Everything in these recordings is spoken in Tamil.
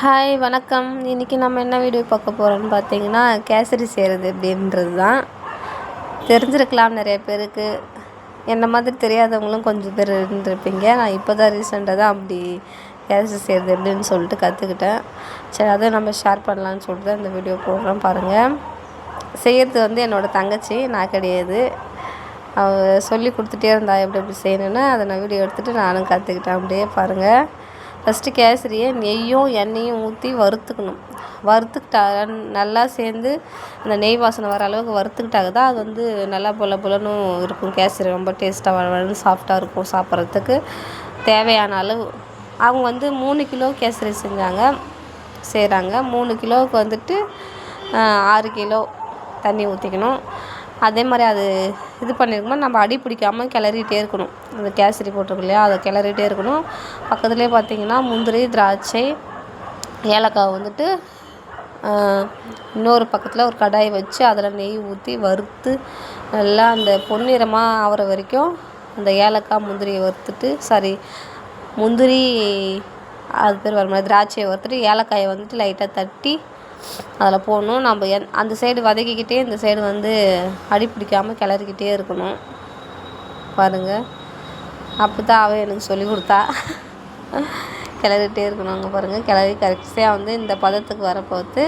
ஹாய் வணக்கம். இன்றைக்கி நம்ம என்ன வீடியோ பார்க்க போகிறோம்னு பார்த்தீங்கன்னா கேசரி செய்கிறது அப்படின்றது தான். தெரிஞ்சிருக்கலாம் நிறைய பேருக்கு. என்ன மாதிரி தெரியாதவங்களும் கொஞ்சம் பேர் இருந்திருப்பீங்க. நான் இப்போ தான் ரீசெண்டாக தான் அப்படி கேசரி செய்கிறது எப்படின்னு சொல்லிட்டு கற்றுக்கிட்டேன் சரி அதை நம்ம ஷேர் பண்ணலான்னு சொல்லிட்டு தான் இந்த வீடியோ போடுறோம். பாருங்கள் செய்கிறது வந்து என்னோடய தங்கச்சி நான் கிடையாது. அவள் சொல்லி கொடுத்துட்டே இருந்தா எப்படி எப்படி செய்யணுன்னு அதை நான் வீடியோ எடுத்துகிட்டு நானும் கற்றுக்கிட்டேன் அப்படியே பாருங்கள் ஃபஸ்ட்டு கேசரியை நெய்யும் எண்ணெயும் ஊற்றி வறுத்துக்கணும். வறுத்துக்கிட்டா நல்லா சேர்ந்து அந்த நெய் வாசனை வர அளவுக்கு வறுத்துக்கிட்டாக தான் அது வந்து நல்லா பொல பொலன்னு இருக்கும். கேசரி ரொம்ப டேஸ்ட்டாக வளவளன்னு சாஃப்டாக இருக்கும் சாப்பிட்றதுக்கு. தேவையான அளவு. அவங்க வந்து மூணு கிலோ கேசரி செஞ்சாங்க. செய்கிறாங்க மூணு கிலோவுக்கு வந்துட்டு ஆறு கிலோ தண்ணி ஊற்றிக்கணும் அதே மாதிரி அது இது பண்ணியிருக்கும்போது நம்ம அடி பிடிக்காமல் கிளறிட்டே இருக்கணும். அந்த கேசரி போட்டிருக்கு இல்லையா அதை கிளறிட்டே இருக்கணும். பக்கத்துலேயே பார்த்திங்கன்னா முந்திரி திராட்சை ஏலக்காய் வந்துட்டு இன்னொரு பக்கத்தில் ஒரு கடாயை வச்சு அதில் நெய் ஊற்றி வறுத்து நல்லா அந்த பொன்னிறமாக ஆகிற வரைக்கும் அந்த ஏலக்காய் முந்திரியை வறுத்துட்டு சாரி முந்திரி அது பேர் வர மாதிரி திராட்சையை வறுத்துட்டு ஏலக்காயை வந்துட்டு லைட்டாக தட்டி அதில் போடணும். நம்ம எந் அந்த சைடு வதக்கிக்கிட்டே இந்த சைடு வந்து அடி பிடிக்காமல் கிளறிக்கிட்டே இருக்கணும். பாருங்கள் அப்படி தான் அவள் எனக்கு சொல்லி கொடுத்தா. கிளறிட்டே இருக்கணும் அங்கே பாருங்கள் கிளறி கரெக்டாக வந்து இந்த பதத்துக்கு வரப்போத்து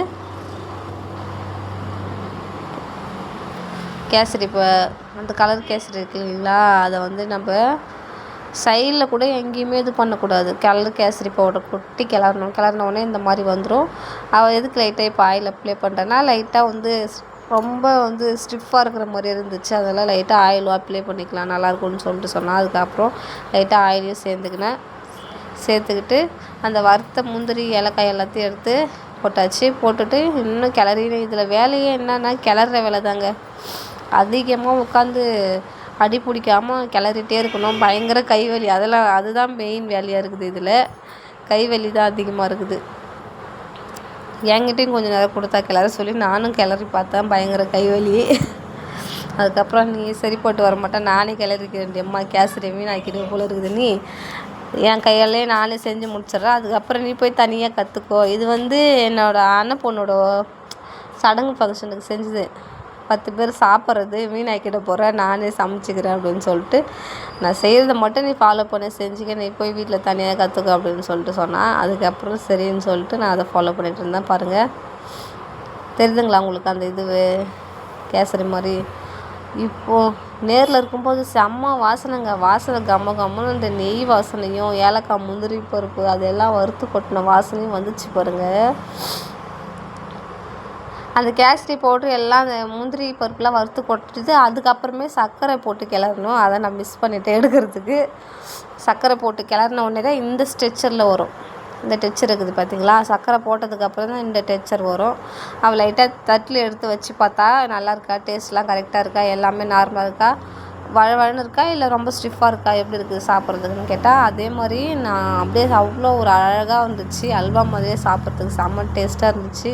கேசரி இப்போ அந்த கலர் கேசரி இருக்கு இல்லைங்களா? அதை வந்து நம்ம சைடில் கூட எங்கேயுமே இது பண்ணக்கூடாது. கலர் கேசரி பவுடர் கொட்டி கிளறணும். கிளறினோடனே இந்த மாதிரி வந்துடும் அவள் எதுக்கு லைட்டாக இப்போ ஆயில் அப்ளை பண்ணுறேன்னா லைட்டாக வந்து ரொம்ப வந்து ஸ்டிஃபாக இருக்கிற மாதிரி இருந்துச்சு. அதெல்லாம் லைட்டாக ஆயிலும் அப்ளை பண்ணிக்கலாம். நல்லாயிருக்கும்னு சொல்லிட்டு சொன்னால் அதுக்கப்புறம் லைட்டாக ஆயிலையும் சேர்ந்துக்கினேன். சேர்த்துக்கிட்டு அந்த வறுத்த முந்திரி ஏலக்காய் எல்லாத்தையும் எடுத்து போட்டாச்சு. போட்டுட்டு இன்னும் கிளறி இதில் வேலையே என்னென்னா கிளற வேலை தாங்க அதிகமாக உட்காந்து அடி பிடிக்காமல் கிளறிட்டே இருக்கணும். பயங்கர கை வலி அதெல்லாம் அதுதான் மெயின் வேலையாக இருக்குது இதில். கை வலி தான் அதிகமாக இருக்குது. என்கிட்டையும் கொஞ்சம் நேரம் கொடுத்தா கிளற சொல்லி நானும் கிளறி பார்த்தேன் பயங்கர கை வலி அதுக்கப்புறம் நீ சரிப்பட்டு வர மாட்டேன். நானே கிளறிக்கிறேன் எம்மா கேசரி வீணாக்கிடுவேன் போல இருக்குது. நீ என் கையாலே நானே செஞ்சு முடிச்சிடுறேன். அதுக்கப்புறம் நீ போய் தனியாக கற்றுக்கோ இது வந்து என்னோடய அண்ணன் பொண்ணோட சடங்கு ஃபங்க்ஷனுக்கு செஞ்சது. பத்து பேர் சாப்பிட்றது வீணாக்கிட போகிற நானே சமைச்சிக்கிறேன் அப்படின்னு சொல்லிட்டு நான் செய்கிறத மட்டும் நீ ஃபாலோ பண்ணி செஞ்சுக்க நீ போய் வீட்டில் தனியாக கற்றுக்கோ அப்படின்னு சொல்லிட்டு சொன்னான் அதுக்கப்புறம் சரின்னு சொல்லிட்டு நான் அதை ஃபாலோ பண்ணிகிட்டு இருந்தேன். பாருங்கள் தெரியுதுங்களா உங்களுக்கு அந்த இது? கேசரி மாதிரி. இப்போது நேரில் இருக்கும்போது செம்ம வாசனைங்க. வாசனை கம்ம கம்மன்னு இந்த நெய் வாசனையும் ஏலக்காய் முந்திரி பருப்பு அதெல்லாம் வறுத்து கொட்டின வாசனையும் வந்துச்சு பாருங்கள் அந்த கேசரி பவுட்ரு எல்லாம் அந்த முந்திரி பருப்புலாம் வறுத்து கொட்டிட்டு அதுக்கப்புறமே சர்க்கரை போட்டு கிளறணும். அதை நான் மிஸ் பண்ணிட்டேன் எடுக்கிறதுக்கு. சர்க்கரை போட்டு கிளறின உடனே தான் இந்த ஸ்ட்ரெச்சரில் வரும். இந்த டெச்சர் இருக்குது பார்த்தீங்களா சர்க்கரை போட்டதுக்கப்புறம் தான் இந்த டெச்சர் வரும். அவள் லைட்டாக தட்டில் எடுத்து வச்சு பார்த்தா நல்லா இருக்கா? டேஸ்ட்லாம் கரெக்டாக இருக்கா? எல்லாமே நார்மலாக இருக்கா? வழவழன்னு இருக்கா? இல்லை ரொம்ப ஸ்டிஃபாக இருக்கா? எப்படி இருக்குது சாப்பிட்றதுக்குன்னு கேட்டால் அதே மாதிரி நான் அப்படியே அவ்வளோ ஒரு அழகாக இருந்துச்சு அல்வா மாதிரியே சாப்பிட்றதுக்கு செம்ம டேஸ்ட்டாக இருந்துச்சு.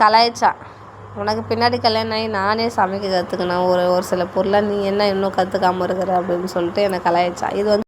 கலாய்ச்சா. உனக்கு பின்னாடி கல்யாணம் ஆகி நானே சமைக்க கற்றுக்கினேன் ஒரு ஒரு சில பொருளை நீ என்ன இன்னும் கற்றுக்காம இருக்கிற அப்படின்னு சொல்லிட்டு என்னை கலாய்ச்சா. இது வந்து